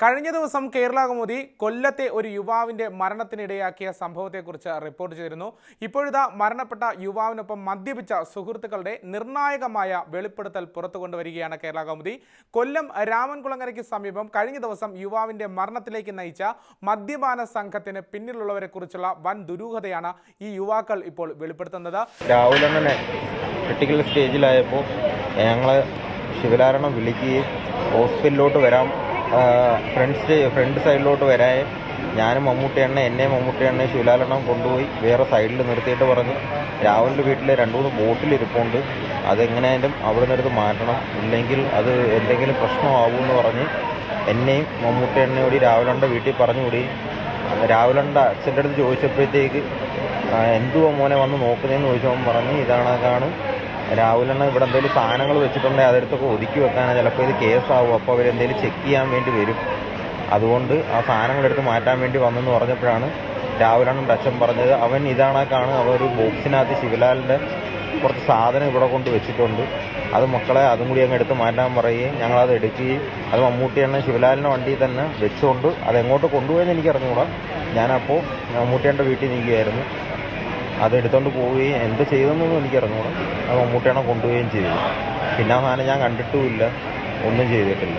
കഴിഞ്ഞ ദിവസം കേരള കൗമുദി കൊല്ലത്തെ ഒരു യുവാവിന്റെ മരണത്തിനിടയാക്കിയ സംഭവത്തെക്കുറിച്ച് റിപ്പോർട്ട് ചെയ്തിരുന്നു. ഇപ്പോഴിതാ മരണപ്പെട്ട യുവാവിനൊപ്പം മദ്യപിച്ച സുഹൃത്തുക്കളുടെ നിർണായകമായ വെളിപ്പെടുത്തൽ പുറത്തു കൊണ്ടുവരികയാണ് കേരള കൗമുദി കൊല്ലം രാമൻകുളങ്ങരയ്ക്ക് സമീപം കഴിഞ്ഞ ദിവസം യുവാവിന്റെ മരണത്തിലേക്ക് നയിച്ച മദ്യപാന സംഘത്തിന് പിന്നിലുള്ളവരെ കുറിച്ചുള്ള വൻ ദുരൂഹതയാണ് ഈ യുവാക്കൾ ഇപ്പോൾ വെളിപ്പെടുത്തുന്നത്. ക്രിട്ടിക്കൽ സ്റ്റേജിലായപ്പോൾ ഞങ്ങൾ ശിവലാരണം വിളിക്കുകയും ഹോസ്പിറ്റലിലോട്ട് വരാം ഫ്രണ്ട് സ്റ്റേ ഫ്രണ്ട് സൈഡിലോട്ട് വരായ ഞാനും മമ്മൂട്ടിയണ്ണ എന്നെ മമ്മൂട്ടിയണ്ണ ശിവലാലെണ്ണം കൊണ്ടുപോയി വേറെ സൈഡിൽ നിർത്തിയിട്ട് പറഞ്ഞു. രാഹുലിന്റെ വീട്ടിൽ രണ്ട് മൂന്ന് ബോട്ടിൽ ഇരിപ്പുണ്ട്. അതെങ്ങനെയായാലും അവിടെ നിന്നെടുത്ത് മാറ്റണം. ഇല്ലെങ്കിൽ അത് എന്തെങ്കിലും പ്രശ്നമാകുമെന്ന് പറഞ്ഞ് എന്നെയും മമ്മൂട്ടിയണ്ണയോടി രാഹുലണ്ണന്റെ വീട്ടിൽ പറഞ്ഞുകൂടി രാഹുലണ്ണന്റെ അച്ഛന്റെ അടുത്ത് ചോദിച്ചപ്പോഴത്തേക്ക് എന്തുവാ മോനെ വന്ന് നോക്കുന്നതെന്ന് ചോദിച്ചപ്പോൾ പറഞ്ഞ് ഇതാണ് രാഹുലണ്ണ ഇവിടെ എന്തെങ്കിലും സാധനങ്ങൾ വെച്ചിട്ടുണ്ടെങ്കിൽ അതെടുത്തൊക്കെ ഒതുക്കി വെക്കാനാണ് ചിലപ്പോൾ ഇത് കേസാവും. അപ്പോൾ അവരെന്തെങ്കിലും ചെക്ക് ചെയ്യാൻ വേണ്ടി വരും. അതുകൊണ്ട് ആ സാധനങ്ങളെടുത്ത് മാറ്റാൻ വേണ്ടി വന്നെന്ന് പറഞ്ഞപ്പോഴാണ് രാഹുലണ്ണന്റെ അച്ഛൻ പറഞ്ഞത്. അവൻ ഇതാണക്കാണ് അവ ഒരു ബോക്സിനകത്ത് ശിവലാലിന്റെ കുറച്ച് സാധനം ഇവിടെ കൊണ്ട് വെച്ചിട്ടുണ്ട്. അത് മക്കളെ അതും കൂടി അങ്ങ് എടുത്ത് മാറ്റാൻ പറയുകയും ഞങ്ങളത് എടുക്കുകയും അത് മമ്മൂട്ടിയണ്ണൻ ശിവലാലിന്റെ വണ്ടിയിൽ തന്നെ വെച്ചുകൊണ്ട് അതെങ്ങോട്ട് കൊണ്ടുപോയെന്ന് എനിക്ക് അറിഞ്ഞുകൂടാ ഞാനപ്പോൾ മമ്മൂട്ടിയണ്ണന്റെ വീട്ടിൽ നിൽക്കുകയായിരുന്നു. അതെടുത്തോണ്ട് പോവുകയും എന്ത് ചെയ്തെന്നൊന്നും എനിക്ക് അറിഞ്ഞൂടാ അത് മമ്മൂട്ടിയാണ് കൊണ്ടുപോവുകയും ചെയ്തു പിന്നെ ആ സാധനം ഞാൻ കണ്ടിട്ടുമില്ല. ഒന്നും ചെയ്തിട്ടില്ല.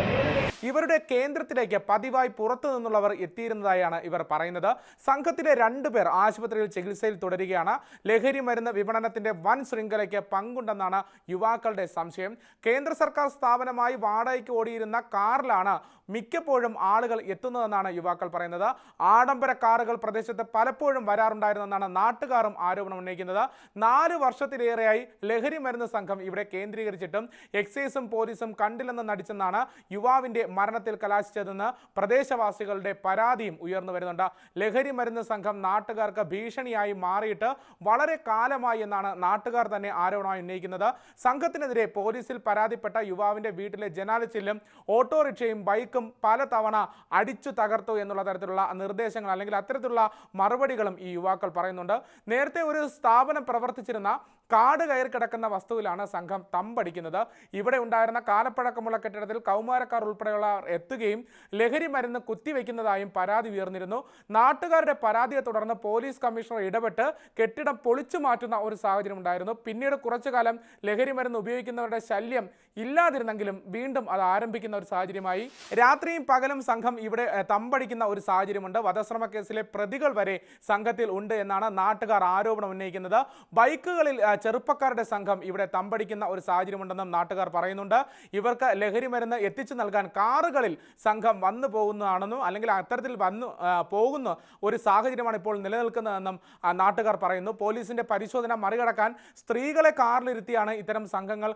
ഇവരുടെ കേന്ദ്രത്തിലേക്ക് പതിവായി പുറത്തു നിന്നുള്ളവർ എത്തിയിരുന്നതായാണ് ഇവർ പറയുന്നത്. സംഘത്തിലെ രണ്ടുപേർ ആശുപത്രിയിൽ ചികിത്സയിൽ തുടരുകയാണ്. ലഹരി മരുന്ന് വിപണനത്തിന്റെ വൻ ശൃംഖലയ്ക്ക് പങ്കുണ്ടെന്നാണ് യുവാക്കളുടെ സംശയം. കേന്ദ്ര സർക്കാർ സ്ഥാപനമായി വാടകയ്ക്ക് ഓടിയിരുന്ന കാറിലാണ് മിക്കപ്പോഴും ആളുകൾ എത്തുന്നതെന്നാണ് യുവാക്കൾ പറയുന്നത്. ആഡംബര കാറുകൾ പ്രദേശത്ത് പലപ്പോഴും വരാറുണ്ടായിരുന്നെന്നാണ് നാട്ടുകാരും ആരോപണം ഉന്നയിക്കുന്നത്. നാല് വർഷത്തിലേറെയായി ലഹരി മരുന്ന് സംഘം ഇവിടെ കേന്ദ്രീകരിച്ചിട്ടും എക്സൈസും പോലീസും കണ്ടില്ലെന്ന് നടിച്ചെന്നാണ് യുവാവിന്റെ മരണത്തിൽ കലാശിച്ചതെന്ന് പ്രദേശവാസികളുടെ പരാതിയും ഉയർന്നു വരുന്നുണ്ട്. ലഹരി മരുന്ന് സംഘം നാട്ടുകാർക്ക് ഭീഷണിയായി മാറിയിട്ട് വളരെ കാലമായി എന്നാണ് നാട്ടുകാർ തന്നെ ആരോപണമായി ഉന്നയിക്കുന്നത്. സംഘത്തിനെതിരെ പോലീസിൽ പരാതിപ്പെട്ട യുവാവിന്റെ വീട്ടിലെ ജനാലിച്ചില്ലും ഓട്ടോറിക്ഷയും ബൈക്കും പലതവണ അടിച്ചു തകർത്തു എന്നുള്ള തരത്തിലുള്ള നിർദ്ദേശങ്ങൾ അല്ലെങ്കിൽ അത്തരത്തിലുള്ള മറുപടികളും ഈ യുവാക്കൾ പറയുന്നുണ്ട്. നേരത്തെ ഒരു സ്ഥാപനം പ്രവർത്തിച്ചിരുന്ന കാട് കയറി കിടക്കുന്ന വസ്തുവിലാണ് സംഘം തമ്പടിക്കുന്നത്. ഇവിടെ ഉണ്ടായിരുന്ന കാലപ്പഴക്കമുള്ള കെട്ടിടത്തിൽ കൗമാരക്കാർ ഉൾപ്പെടെയുള്ള എത്തുകയും ലഹരി മരുന്ന് കുത്തിവെക്കുന്നതായും പരാതി ഉയർന്നിരുന്നു. നാട്ടുകാരുടെ പരാതിയെ തുടർന്ന് പോലീസ് കമ്മീഷണർ ഇടപെട്ട് കെട്ടിടം പൊളിച്ചു മാറ്റുന്ന ഒരു സാഹചര്യം ഉണ്ടായിരുന്നു. പിന്നീട് കുറച്ചു കാലം ലഹരി മരുന്ന് ഉപയോഗിക്കുന്നവരുടെ ശല്യം ഇല്ലാതിരുന്നെങ്കിലും വീണ്ടും അത് ആരംഭിക്കുന്ന ഒരു സാഹചര്യമായി. രാത്രിയും പകലും സംഘം ഇവിടെ തമ്പടിക്കുന്ന ഒരു സാഹചര്യമുണ്ട്. വധശ്രമ കേസിലെ പ്രതികൾ വരെ സംഘത്തിൽ ഉണ്ട് എന്നാണ് നാട്ടുകാർ ആരോപണം ഉന്നയിക്കുന്നത്. ബൈക്കുകളിൽ ചെറുപ്പക്കാരുടെ സംഘം ഇവിടെ തമ്പടിക്കുന്ന ഒരു സാഹചര്യമുണ്ടെന്നും നാട്ടുകാർ പറയുന്നുണ്ട്. ഇവർക്ക് ലഹരി മരുന്ന് എത്തിച്ചു നൽകാൻ കാറുകളിൽ സംഘം വന്നു പോകുന്നതാണെന്നും അല്ലെങ്കിൽ അത്തരത്തിൽ വന്നു പോകുന്ന ഒരു സാഹചര്യമാണ് ഇപ്പോൾ നിലനിൽക്കുന്നതെന്നും നാട്ടുകാർ പറയുന്നു. പോലീസിന്റെ പരിശോധന മറികടക്കാൻ സ്ത്രീകളെ കാറിലിരുത്തിയാണ് ഇത്തരം സംഘങ്ങൾ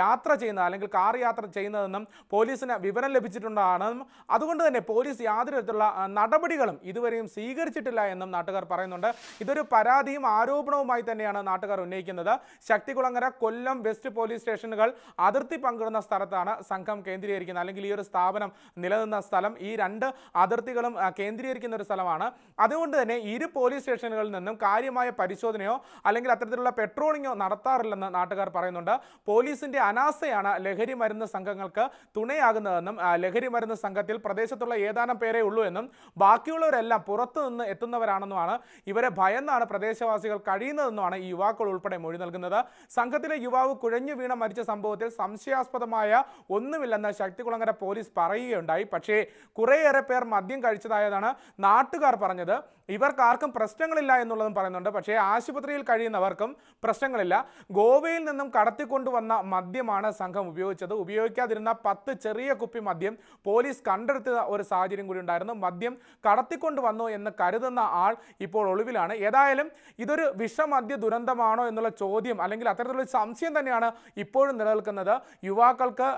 യാത്ര ചെയ്യുന്നത് അല്ലെങ്കിൽ കാർ യാത്ര ചെയ്യുന്നതെന്നും പോലീസിന് വിവരം ലഭിച്ചിട്ടുണ്ടാണെന്നും അതുകൊണ്ട് തന്നെ പോലീസ് യാതൊരു തരത്തിലുള്ള നടപടികളും ഇതുവരെയും സ്വീകരിച്ചിട്ടില്ല എന്നും നാട്ടുകാർ പറയുന്നുണ്ട്. ഇതൊരു പരാതിയും ആരോപണവുമായി തന്നെയാണ് നാട്ടുകാർ ഉന്നയിക്കുന്നത്. ശക്തികുളങ്ങര കൊല്ലം വെസ്റ്റ് പോലീസ് സ്റ്റേഷനുകൾ അതിർത്തി പങ്കിടുന്ന സ്ഥലത്താണ് സംഘം കേന്ദ്രീകരിക്കുന്നത്. അല്ലെങ്കിൽ ഈ ഒരു സ്ഥാപനം നിലനിന്ന സ്ഥലം ഈ രണ്ട് അതിർത്തികളും കേന്ദ്രീകരിക്കുന്ന ഒരു സ്ഥലമാണ്. അതുകൊണ്ട് തന്നെ ഇരു പോലീസ് സ്റ്റേഷനുകളിൽ നിന്നും കാര്യമായ പരിശോധനയോ അല്ലെങ്കിൽ അത്തരത്തിലുള്ള പെട്രോളിങ്ങോ നടത്താറില്ലെന്ന് നാട്ടുകാർ പറയുന്നുണ്ട്. പോലീസിന്റെ അനാസയാണ് ലഹരി മരുന്ന് സംഘങ്ങൾക്ക് തുണയാകുന്നതെന്നും ലഹരി മരുന്ന് സംഘത്തിൽ പ്രദേശത്തുള്ള ഏതാനും പേരേ ഉള്ളൂ എന്നും ബാക്കിയുള്ളവരെല്ലാം പുറത്തുനിന്ന് എത്തുന്നവരാണെന്നുമാണ് ഇവരെ ഭയന്നാണ് പ്രദേശവാസികൾ കഴിയുന്നതെന്നുമാണ് ഈ യുവാക്കൾ ഉൾപ്പെടെ മൊഴി നൽകുന്നത്. സംഘത്തിലെ യുവാവ് കുഴഞ്ഞു വീണ മരിച്ച സംഭവത്തിൽ സംശയാസ്പദമായ ഒന്നുമില്ലെന്ന് ശക്തികുളങ്ങര പോലീസ് പറയുകയുണ്ടായി. പക്ഷേ കുറേയേറെ പേർ മദ്യം കഴിച്ചതായതാണ് നാട്ടുകാർ പറഞ്ഞത്. ഇവർക്ക് ആർക്കും പ്രശ്നങ്ങളില്ല എന്നുള്ളതും പറയുന്നുണ്ട്. പക്ഷേ ആശുപത്രിയിൽ കഴിയുന്നവർക്കും പ്രശ്നങ്ങളില്ല. ഗോവയിൽ നിന്നും കടത്തിക്കൊണ്ടുവന്ന മദ്യമാണ് സംഘം ഉപയോഗിച്ചത്. ഉപയോഗിക്കാതിരുന്ന പത്ത് ചെറിയ കുപ്പി മദ്യം പോലീസ് കണ്ടെടുത്ത ഒരു സാഹചര്യം കൂടി ഉണ്ടായിരുന്നു. മദ്യം കടത്തിക്കൊണ്ട് വന്നു എന്ന് കരുതുന്ന ആൾ ഇപ്പോൾ ഒളിവിലാണ്. ഏതായാലും ഇതൊരു വിഷമദ്യ ദുരന്തമാണോ എന്നുള്ള ചോദ്യം അല്ലെങ്കിൽ അത്തരത്തിലുള്ള സംശയം തന്നെയാണ് ഇപ്പോഴും നിലനിൽക്കുന്നത്. യുവാക്കൾക്ക്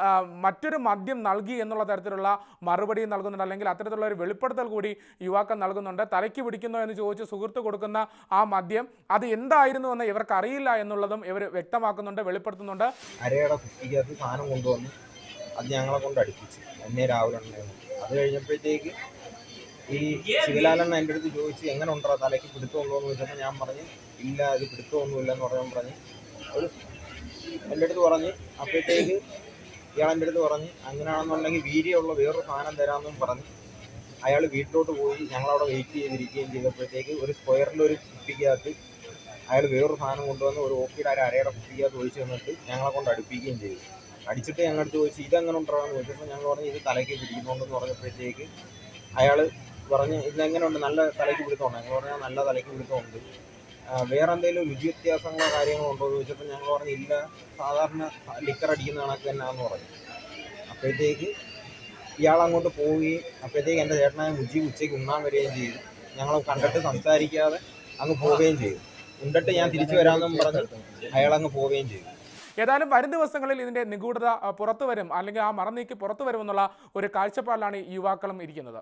മറ്റൊരു മദ്യം നൽകി എന്നുള്ള തരത്തിലുള്ള മറുപടി നൽകുന്നുണ്ട്. അല്ലെങ്കിൽ അത്തരത്തിലുള്ള ഒരു വെളിപ്പെടുത്തൽ കൂടി യുവാക്കൾ നൽകുന്നുണ്ട്. തലയ്ക്ക് പിടിക്കുന്നു എന്ന് ചോദിച്ച് സുഹൃത്ത് കൊടുക്കുന്ന ആ മദ്യം അത് എന്തായിരുന്നു എന്ന് ഇവർക്ക് അറിയില്ല എന്നുള്ളതും ഇവർ വ്യക്തമാക്കുന്നുണ്ട് വെളിപ്പെടുത്തുന്നുണ്ട്. സാധനം കൊണ്ടുവന്ന് അത് ഞങ്ങളെ കൊണ്ട് അടുപ്പിച്ചു. എന്നെ രാവിലെ അത് കഴിഞ്ഞപ്പോഴത്തേക്ക് ഈ ശിവലാലൻ എന്റെ അടുത്ത് ചോദിച്ചു എങ്ങനെ ഉണ്ടോ തലയ്ക്ക് പിടുത്തമുള്ളൂ എന്ന് ചോദിച്ചപ്പോൾ ഞാൻ പറഞ്ഞു ഇല്ല അത് പിടുത്തമൊന്നുമില്ല എന്ന് പറയാൻ പറഞ്ഞു. ഒരു എന്റെ അടുത്ത് പറഞ്ഞ് അപ്പോഴത്തേക്ക് ഇയാൾ എന്റെ അടുത്ത് പറഞ്ഞ് അങ്ങനെയാണെന്നുണ്ടെങ്കിൽ വീര്യമുള്ള വേറൊരു സാധനം തരാമെന്നും പറഞ്ഞ്. അയാൾ വീട്ടിലോട്ട് പോയി ഞങ്ങളവിടെ വെയിറ്റ് ചെയ്തിരിക്കുകയും ചെയ്തപ്പോഴത്തേക്ക് ഒരു സ്ക്വയറിലൊരു കുപ്പിക്കകത്ത് അയാൾ വേറൊരു സാധനം കൊണ്ടുവന്ന് ഒരു ഓക്കിയുടെ ആ അരയുടെ കുപ്പിക്കകത്ത് ഒഴിച്ചു തന്നിട്ട് ഞങ്ങളെ കൊണ്ട് അടുപ്പിക്കുകയും ചെയ്തു. അടിച്ചിട്ട് ഞങ്ങളടുത്ത് ചോദിച്ചു ഇതെങ്ങനെ ഉണ്ടാവാന്ന് ചോദിച്ചപ്പോൾ ഞങ്ങൾ പറഞ്ഞു ഇത് തലയ്ക്ക് പിടിക്കുന്നുണ്ടെന്ന് പറഞ്ഞപ്പോഴത്തേക്ക് അയാൾ പറഞ്ഞ് ഇതെങ്ങനെ ഉണ്ട് നല്ല തലയ്ക്ക് പിടുത്തമുണ്ട്? ഞങ്ങൾ പറഞ്ഞാൽ നല്ല തലയ്ക്ക് പിടുത്തമുണ്ട്. വേറെ എന്തെങ്കിലും രുചി വ്യത്യാസങ്ങളോ കാര്യങ്ങളോ ഉണ്ടോ എന്ന് ചോദിച്ചപ്പോൾ ഞങ്ങൾ പറഞ്ഞു ഇല്ല. സാധാരണ ലിക്കർ അടിക്കുന്ന കണക്ക് തന്നെയാണെന്ന് പറഞ്ഞു. അപ്പോഴത്തേക്ക് ഇയാൾ അങ്ങോട്ട് പോവുകയും അപ്പോഴത്തേക്ക് എന്റെ ചേട്ടനായ മുജി ഉച്ചയ്ക്ക് ഉണ്ണാൻ വരികയും ചെയ്തു. ഞങ്ങൾ കണ്ടിട്ട് സംസാരിക്കാതെ അങ്ങ് പോവുകയും ചെയ്തു. ഉണ്ടിട്ട് ഞാൻ തിരിച്ചു വരാമെന്നും പറഞ്ഞ് അയാൾ അങ്ങ് പോവുകയും ചെയ്തു. ഏതായാലും വരും ദിവസങ്ങളിൽ ഇതിന്റെ നിഗൂഢത പുറത്തു വരും അല്ലെങ്കിൽ ആ മറന്നീക്കി പുറത്തു വരുമെന്നുള്ള ഒരു കാഴ്ചപ്പാടിലാണ് യുവാക്കളും ഇരിക്കുന്നത്.